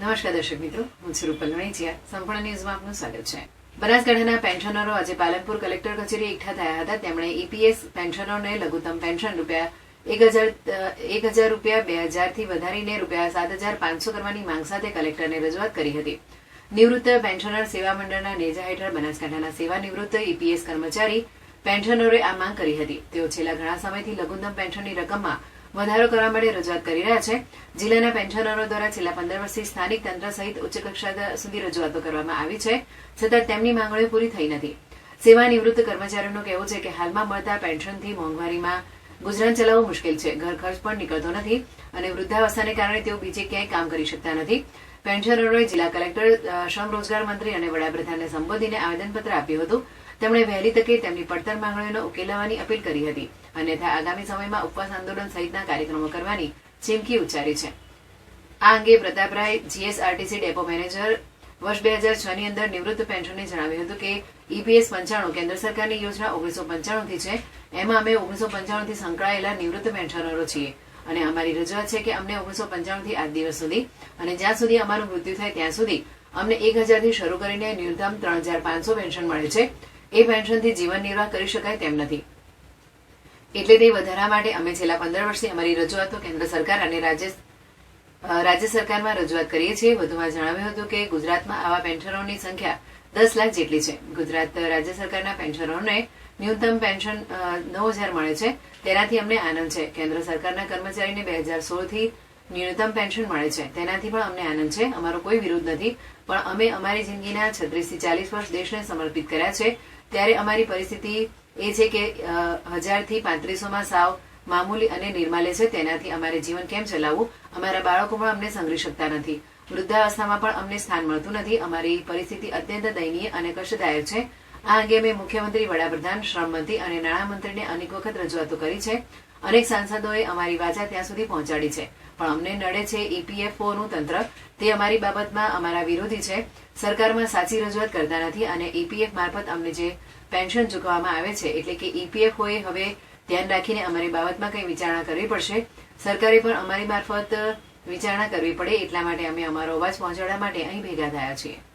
નમસ્કાર દર્શક મિત્રો, હું છું રૂપલ સંપૂર્ણ ન્યૂઝમાં આપનું સ્વાગત છે. બનાસકાંઠાના પેન્શનરો આજે પાલનપુર કલેક્ટર કચેરી એકઠા થયા હતા. તેમણે ઈપીએસ પેન્શનરોને લઘુત્તમ પેન્શન રૂપિયા એક હજાર એક હજાર રૂપિયા, બે હજારથી વધારીને રૂપિયા સાત હજાર પાંચસો કરવાની માંગ સાથે કલેક્ટરને રજૂઆત કરી હતી. નિવૃત્ત પેન્શનર સેવા મંડળના નેજા હેઠળ બનાસકાંઠાના સેવા નિવૃત્ત ઈપીએસ કર્મચારી પેન્શનરોએ આ માંગ કરી હતી. તેઓ છેલ્લા ઘણા સમયથી લઘુત્તમ પેન્શનની રકમમાં વધારો કરવા માટે રજૂઆત કરી રહ્યા છે. જિલ્લાના પેન્શનરો દ્વારા છેલ્લા પંદર વર્ષથી સ્થાનિક તંત્ર સહિત ઉચ્ચ કક્ષા સુધી રજૂઆતો કરવામાં આવી છે. છતાં તેમની માંગણીઓ પૂરી થઈ નથી. સેવા નિવૃત્ત કર્મચારીઓનું કહેવું છે કે હાલમાં મળતા પેન્શનથી મોંઘવારીમાં ગુજરાન ચલાવવું મુશ્કેલ છે. ઘર ખર્ચ પણ નીકળતો નથી અને વૃદ્ધાવસ્થાને કારણે તેઓ બીજે ક્યાંય કામ કરી શકતા નથી. પેન્શનરોએ જિલ્લા કલેક્ટર શ્રમ રોજગાર મંત્રી અને વડાપ્રધાનને સંબોધીને આવેદનપત્ર આપ્યું હતું. તેમણે વહેલી તકે તેમની પડતર માંગણીઓને ઉકેલવાની અપીલ કરી હતી અન્યથા આગામી સમયમાં ઉપવાસ આંદોલન સહિતના કાર્યક્રમો કરવાની ચીમકી ઉચ્ચારી છે. આ અંગે પ્રતાપરાય, જીએસઆરટીસી ડેપો મેનેજર, વર્ષ બે હજાર છ ની અંદર નિવૃત્ત પેન્શનને જણાવ્યું હતું કે ઈપીએસ પંચાણું કેન્દ્ર સરકારની યોજના ઓગણીસો પંચાણું થી છે. એમાં અમે ઓગણીસો પંચાણું થી સંકળાયેલા નિવૃત્ત પેન્શનરો છીએ અને અમારી રજૂઆત છે કે અમને ઓગણીસો પંચાણું થી આજ દિવસ સુધી અને જ્યાં સુધી અમારું મૃત્યુ થાય ત્યાં સુધી અમને એક હજારથી શરૂ કરીને ન્યૂનતમ ત્રણ હજાર પાંચસો પેન્શન મળે છે. એ પેન્શનથી જીવન નિર્વાહ કરી શકાય તેમ નથી. એટલે તે વધારા માટે અમે છેલ્લા પંદર વર્ષથી અમારી રજૂઆતો કેન્દ્ર સરકાર અને રાજ્ય રાજ્ય સરકારમાં રજૂઆત કરીએ છીએ. વધુમાં જણાવ્યું હતું કે ગુજરાતમાં આવા પેન્શનરોની સંખ્યા દસ લાખ જેટલી છે. ગુજરાત રાજ્ય સરકારના પેન્શનરોને ન્યૂનતમ પેન્શન નવ હજાર મળે છે. તેનાથી અમને આનંદ છે. કેન્દ્ર સરકારના કર્મચારીને બે હજાર સોળથી ન્યૂનતમ પેન્શન મળે છે. તેનાથી પણ અમને આનંદ છે. અમારો કોઈ વિરોધ નથી. પણ અમે અમારી જિંદગીના છત્રીસથી ચાલીસ વર્ષ દેશને સમર્પિત કર્યા છે. ત્યારે અમારી પરિસ્થિતિ એ છે કે હજારથી પાંત્રીસોમાં સાવ મામૂલી અને નિર્માલે છે. તેનાથી અમારે જીવન કેમ ચલાવવું? અમારા બાળકો પણ અમને સંઘરી શકતા નથી. વૃદ્ધાવસ્થામાં પણ અમને સ્થાન મળતું નથી. અમારી પરિસ્થિતિ અત્યંત દયનીય અને કષ્ટદાયક છે. આ અંગે મેં મુખ્યમંત્રી, વડાપ્રધાન, શ્રમ મંત્રી અને નાણામંત્રીને અનેક વખત રજૂઆતો કરી છે. અનેક સાંસદોએ અમારી વાચા ત્યાં સુધી પહોંચાડી છે. પણ અમને નડે છે ઈપીએફઓનું તંત્ર. તે અમારી બાબતમાં અમારા વિરોધી છે. સરકારમાં સાચી રજૂઆત કરતા નથી અને ઈપીએફ મારફત અમને જે પેન્શન ચૂકવવામાં આવે છે, એટલે કે ઈપીએફઓએ હવે ધ્યાન રાખીને અમારી બાબતમાં કંઈ વિચારણા કરવી પડશે. સરકારે પણ અમારી મારફત વિચારણા કરવી પડે, એટલા માટે અમે અમારો અવાજ પહોંચાડવા માટે અહીં ભેગા થયા છીએ.